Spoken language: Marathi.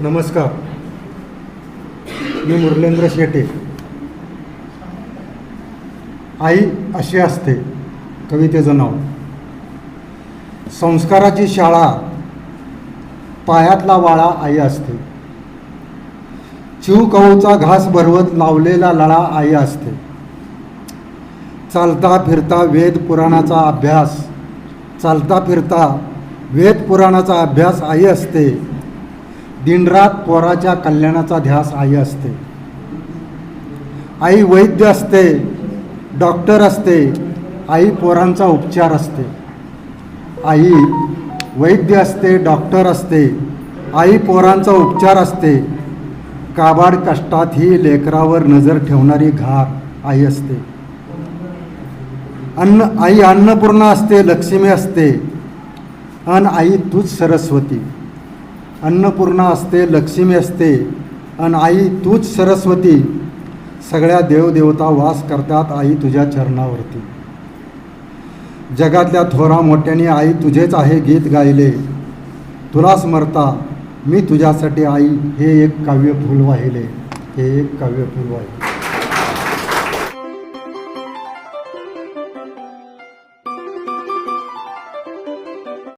नमस्कार. मी मुरलेंद्र शेटे. आई अशी असते कवितेचं नाव संस्काराची शाळा पायातला वाळा आई असते. चिव कवचा घास भरवत लावलेला लळा आई असते. चालता फिरता वेद पुराणाचा अभ्यास. चालता फिरता वेद पुराणाचा अभ्यास आई असते. दिनरात पोराच्या कल्याणाचा ध्यास आई असते. आई वैद्य असते डॉक्टर असते आई पोरांचा उपचार असते. आई वैद्य असते डॉक्टर असते आई पोरांचा उपचार असते. काबाड कष्टात ही लेकरावर नजर ठेवणारी घार आई असते. अन्न आई अन्नपूर्णा असते लक्ष्मी असते. अन आई तूच सरस्वती. अन्नपूर्णा असते लक्ष्मी असते अन आई तूच सरस्वती. सगळ्या देवदेवता वास करतात आई तुझ्या चरणावरती. जगातल्या थोरा मोठ्याने आई तुझेच आहे गीत गायले. तुला स्मरता मी तुझ्यासाठी आई हे एक काव्य फुल वाहिले. हे एक काव्य फुल वाहिले.